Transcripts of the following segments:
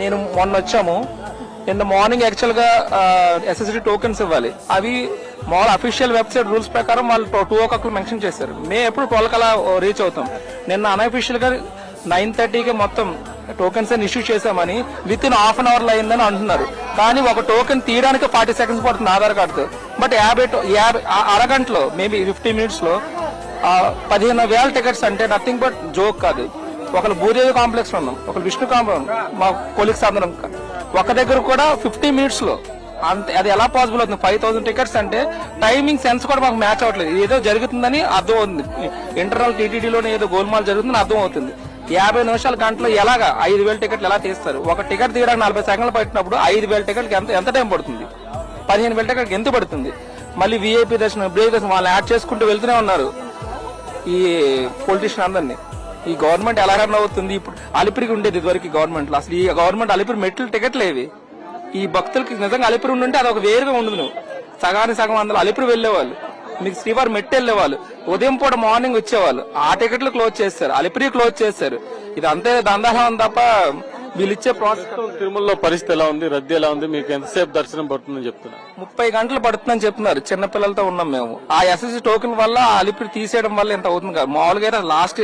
నేను మొన్న వచ్చాము. నిన్న మార్నింగ్ యాక్చువల్గా ఎస్ఎస్డి టోకెన్స్ ఇవ్వాలి. అవి మామూలు అఫీషియల్ వెబ్సైట్ రూల్స్ ప్రకారం వాళ్ళు టూ ఓ క్లాక్ మెన్షన్ చేశారు. మేము ఎప్పుడు ట్వెల్వ్ కలా రీచ్ అవుతాం. నిన్న అన్అఫీషియల్గా నైన్ థర్టీకి మొత్తం టోకెన్స్ అని ఇష్యూ చేశామని విత్ ఇన్ హాఫ్ అన్ అవర్లో అయిందని అంటున్నారు. కానీ ఒక టోకెన్ తీయడానికి ఫార్టీ సెకండ్స్ పడుతుంది ఆధార్ కార్డుతో. బట్ యాభై యాభై అరగంటలో మేబీ ఫిఫ్టీ మినిట్స్లో పదిహేను వేల టికెట్స్ అంటే నథింగ్ బట్ జోక్ కాదు. ఒకరు భూదేవి కాంప్లెక్స్ ఉన్నాం ఒకరు విష్ణు కాంప్లెక్స్ మా కొలిక్స్ అందరం ఒక దగ్గర కూడా ఫిఫ్టీ మినిట్స్లో అంత అది ఎలా పాసిబుల్ అవుతుంది? ఫైవ్ థౌసండ్ టికెట్స్ అంటే టైమింగ్ సెన్స్ కూడా మాకు మ్యాచ్ అవ్వట్లేదు. ఏదో జరుగుతుందని అర్థం అవుతుంది ఇంటర్నల్ టీటీడీలోనే ఏదో గోల్మాల్ జరుగుతుందని అర్థం అవుతుంది యాభై నిమిషాల గంటలో ఎలాగా ఐదు వేల టికెట్లు ఎలా తీస్తారు? ఒక టికెట్ తీయడానికి నలభై సెకండ్లు పట్టినప్పుడు ఐదు వేల టికెట్కి ఎంత ఎంత టైం పడుతుంది? పదిహేను వేల టికెట్కి ఎంత పడుతుంది? మళ్ళీ వీఐపీ దర్శనం బ్రేక్ దర్శనం వాళ్ళు యాడ్ చేసుకుంటూ వెళ్తూనే ఉన్నారు ఈ పొలిటీషియన్ అందరినీ. ఈ గవర్నమెంట్ ఎలా రన్ అవుతుంది? ఇప్పుడు అలిపిరికి ఉండేది ఇదివరకు గవర్నమెంట్ అసలు ఈ గవర్నమెంట్ అలిపిరి మెట్లు టికెట్లేవి ఈ భక్తులకి నిజంగా అలిపిరి ఉండుంటే అది ఒక వేరుగా ఉండదు నువ్వు. సగానికి సగం అందులో అలిపిరి వెళ్ళేవాళ్ళు. మీకు శ్రీవారి మెట్టు వెళ్ళేవాళ్ళు. ఉదయం పూట మార్నింగ్ వచ్చేవాళ్ళు. ఆ టికెట్లు క్లోజ్ చేస్తారు. అలిపిరి క్లోజ్ చేస్తారు. ఇది అంతే దందాహం తప్ప వీళ్ళు ఇచ్చే తిరుమలలో పరిస్థితి ఎలా ఉంది? రద్దీ ఎలా ఉంది? మీకు ఎంతసేపు దర్శనం పడుతుందని చెప్తున్నా ముప్పై గంటలు పడుతుందని చెప్తున్నారు. చిన్న పిల్లలతో ఉన్నాం మేము. ఆ ఎస్ఎస్సి టోకెన్ వల్ల ఆ అలిపిరి తీసేయడం వల్ల ఎంత అవుతుంది కదా మామూలుగా అయితే లాస్ట్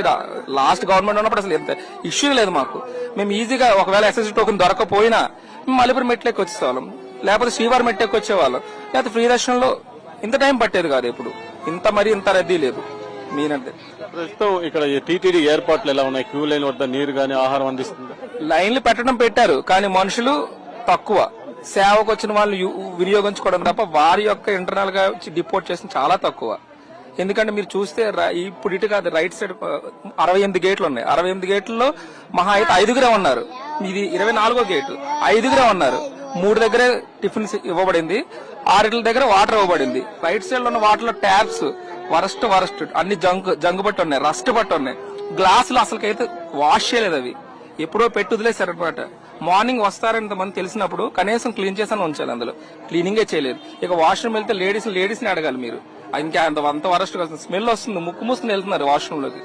లాస్ట్ గవర్నమెంట్ ఉన్నప్పుడు అసలు ఎంత ఇష్యూ లేదు మాకు. మేము ఈజీగా ఒకవేళ ఎస్ఎస్సి టోకెన్ దొరకపోయినా మేము అలిపిరి మెట్లెక్కి వచ్చేవాళ్ళం లేకపోతే శ్రీవారి మెట్లెక్కి వచ్చేవాళ్ళం లేకపోతే ఫ్రీ దర్శనంలో ఇంత టైం పట్టేది కాదు ఇప్పుడు ఇంత మరి ఇంత రద్దీ లేదు. మీనంటే. ప్రస్తుతం ఇక్కడ టీటీడీ ఏర్పాట్లు ఎలా ఉన్నాయి? క్యూ లైన్ వద్ద నీరు గానీ ఆహారం అందిస్తుంది? లైన్లు పెట్టడం పెట్టారు కానీ మనుషులు తక్కువ. సేవకు వచ్చిన వాళ్ళు వినియోగించుకోవడం తప్ప వారి యొక్క ఇంటర్నల్గా డిపోర్ట్ చేసిన చాలా తక్కువ. ఎందుకంటే మీరు చూస్తే ఇప్పుడు ఇటు కాదు రైట్ సైడ్ అరవై ఎనిమిది గేట్లు ఉన్నాయి. అరవై ఎనిమిది గేట్లలో మహా అయితే ఐదుగురే ఉన్నారు. ఇది ఇరవై నాలుగో గేటు. ఐదుగురే ఉన్నారు. మూడు దగ్గరే టిఫిన్స్ ఇవ్వబడింది. ఆరిట్ల దగ్గర వాటర్ ఇవ్వబడింది. రైట్ సైడ్లో ఉన్న వాటర్లో ట్యాప్స్ వరస్ట్ వరస్ట్. అన్ని జంక్ జంగు పట్టి ఉన్నాయి రస్ట్ పట్టి ఉన్నాయి. గ్లాసులు అసలుకైతే వాష్ చేయలేదు అవి. ఎప్పుడో పెట్టి వదిలేశారనమాట మార్నింగ్ వస్తారంత మంది తెలిసినప్పుడు కనీసం క్లీన్ చేసాను ఉంచాలి అందులో. క్లీనింగే చేయలేదు. ఇక వాష్రూమ్ వెళ్తే లేడీస్ లేడీస్ని అడగాలి మీరు. ఇంకా అంత అంత వరస్ట్ స్మెల్ వస్తుంది ముక్కు మూసుకుని వెళ్తున్నారు వాష్రూమ్లోకి